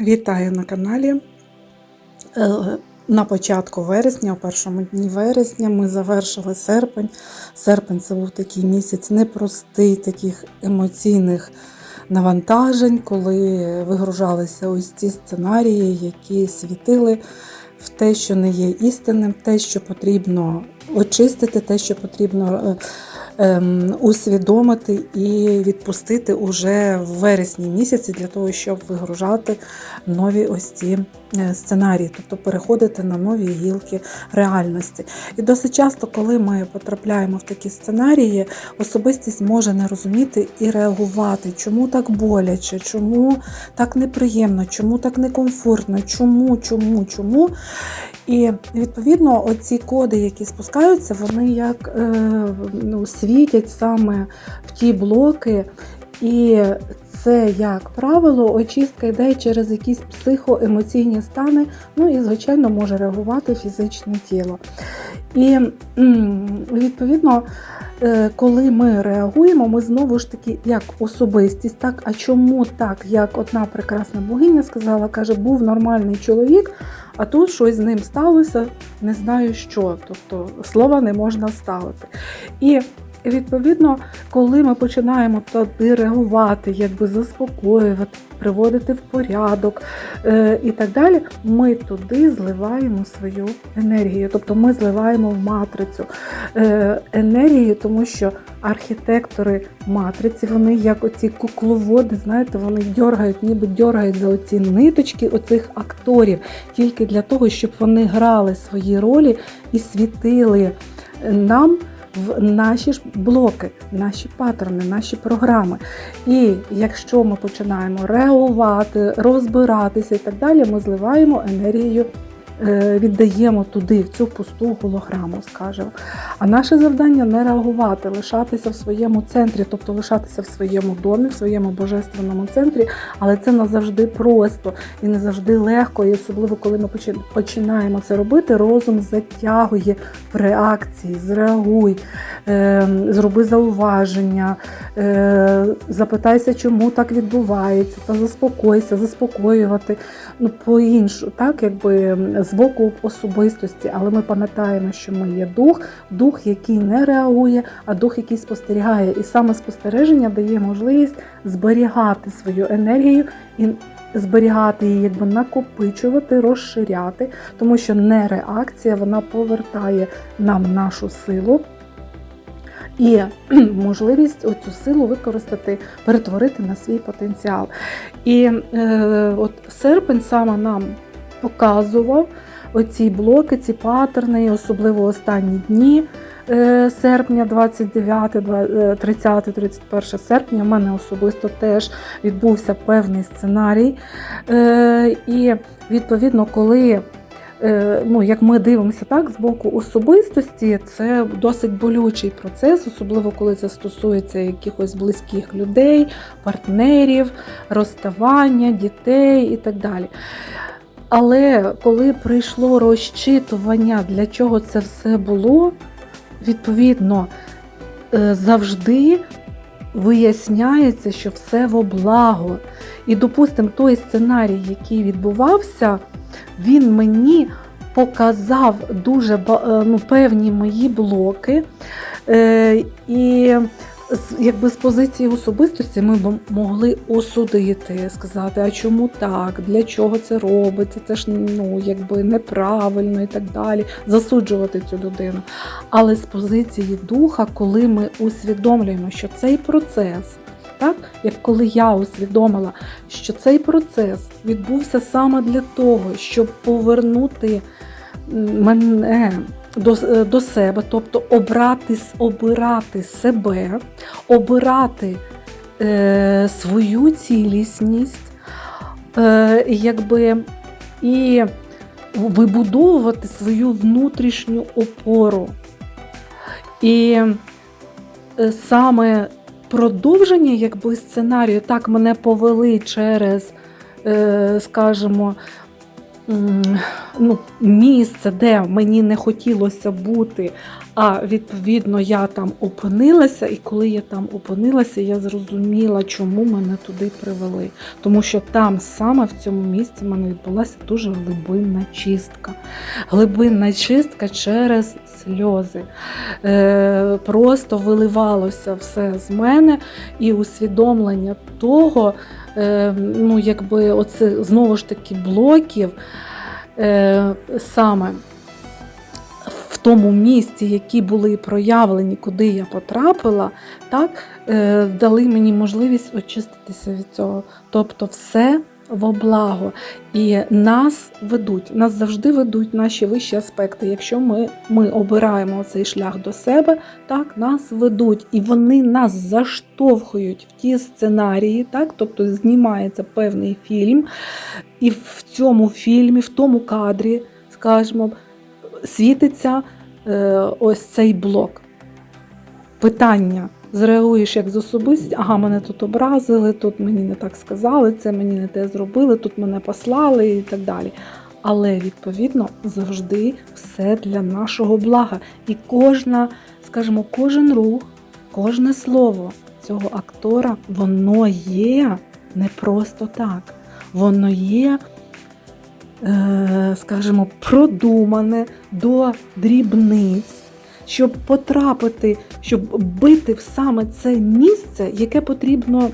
Вітаю на каналі. Е, На початку вересня, у першому дні вересня, ми завершили серпень. Серпень це був такий місяць непростий, таких емоційних навантажень, коли вигружалися ось ці сценарії, які світили в те, що не є істинним, те, що потрібно очистити, те, що потрібно. Ем, усвідомити і відпустити уже в вересні місяці для того, щоб вигружати нові ось ці е, сценарії, тобто переходити на нові гілки реальності. І досить часто, коли ми потрапляємо в такі сценарії, особистість може не розуміти і реагувати, чому так боляче, чому так неприємно, чому так некомфортно, чому, чому, чому. І відповідно, оці коди, які спускаються, вони як е, ну, світять саме в ті блоки. І це, як правило, очистка йде через якісь психоемоційні стани, ну і, звичайно, може реагувати фізичне тіло. І відповідно, коли ми реагуємо, ми знову ж таки як особистість, так, а чому так, як одна прекрасна богиня сказала, каже, був нормальний чоловік, а тут щось з ним сталося, не знаю що. Тобто слова не можна ставити. І відповідно, коли ми починаємо туди реагувати, якби заспокоювати, приводити в порядок е, і так далі, ми туди зливаємо свою енергію. Тобто ми зливаємо в матрицю е, енергію, тому що архітектори матриці, вони як оці кукловоди, знаєте, вони дьоргають, ніби дьоргають за оці ниточки оцих акторів, тільки для того, щоб вони грали свої ролі і світили нам в наші ж блоки, наші паттерни, наші програми. І якщо ми починаємо реагувати, розбиратися і так далі, ми зливаємо енергію. Е, Віддаємо туди, в цю пусту голограму, скажімо. А наше завдання не реагувати, лишатися в своєму центрі, тобто лишатися в своєму домі, в своєму божественному центрі, але це не завжди просто і не завжди легко. І особливо, коли ми починаємо це робити, розум затягує в реакції, зреагуй, е, зроби зауваження, е, запитайся, чому так відбувається, та заспокойся, заспокоювати ну, по-іншому, так, якби з боку особистості, але ми пам'ятаємо, що ми є дух, дух, який не реагує, а дух, який спостерігає. І саме спостереження дає можливість зберігати свою енергію і зберігати її, якби накопичувати, розширяти, тому що не реакція, вона повертає нам нашу силу. І можливість оцю силу використати, перетворити на свій потенціал. І е, от серпень саме нам показував оці блоки, ці паттерни, особливо останні дні е, серпня, 29, 30, 31 серпня, в мене особисто теж відбувся певний сценарій. Е, І відповідно, коли Е, ну, як ми дивимося так, з боку особистості, це досить болючий процес, особливо коли це стосується якихось близьких людей, партнерів, розставання, дітей і так далі. Але коли прийшло розчитування, для чого це все було, відповідно, е, завжди виясняється, що все во благо. І, допустимо, той сценарій, який відбувався, він мені показав дуже е, ну, певні мої блоки. Е, і якби з позиції особистості ми б могли осудити, сказати, а чому так, для чого це робиться, це ж ну, якби неправильно і так далі, засуджувати цю людину. Але з позиції духа, коли ми усвідомлюємо, що цей процес, так, як коли я усвідомила, що цей процес відбувся саме для того, щоб повернути мене до, е, до себе, тобто обрати, обирати себе, обирати е, свою цілісність, е, якби, і вибудовувати свою внутрішню опору. І е, саме продовження якби, сценарію, так мене повели через, е, скажімо, ну, місце, де мені не хотілося бути, а відповідно я там опинилася, і коли я там опинилася, я зрозуміла, чому мене туди привели. Тому що там саме в цьому місці в мене відбулася дуже глибинна чистка. Глибинна чистка через сльози. Е, просто виливалося все з мене і усвідомлення того, е, ну, якби оце знову ж таки блоків е, саме тому місці, які були проявлені, куди я потрапила, так, е, дали мені можливість очиститися від цього. Тобто все во благо. І нас ведуть, нас завжди ведуть наші вищі аспекти. Якщо ми, ми обираємо цей шлях до себе, так, нас ведуть, і вони нас заштовхують в ті сценарії, так, тобто знімається певний фільм, і в цьому фільмі, в тому кадрі, скажімо, світиться е, ось цей блок. Питання. Зреагуєш як з особистість, ага, мене тут образили, тут мені не так сказали, це мені не те зробили, тут мене послали і так далі. Але відповідно завжди все для нашого блага. І кожна, скажімо, кожен рух, кожне слово цього актора, воно є не просто так. Воно є, е, скажімо, продумане до дрібниць щоб потрапити, щоб бити в саме це місце, яке потрібно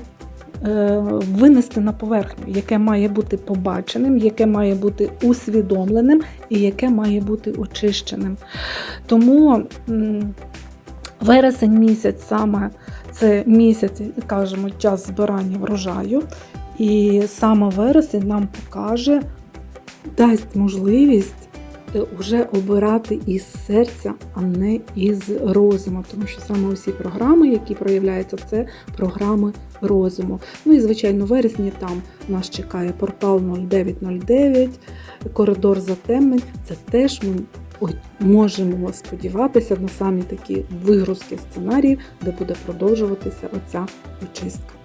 е, винести на поверхню, яке має бути побаченим, яке має бути усвідомленим і яке має бути очищеним. Тому вересень місяць саме це місяць, кажемо, час збирання врожаю. І саме вересень нам покаже, дасть можливість вже обирати із серця, а не із розуму, тому що саме усі програми, які проявляються, це програми розуму. Ну і звичайно, вересні там нас чекає портал 0909, коридор затемнень. Це теж ми можемо сподіватися на самі такі вигрузки сценаріїв, де буде продовжуватися оця очистка.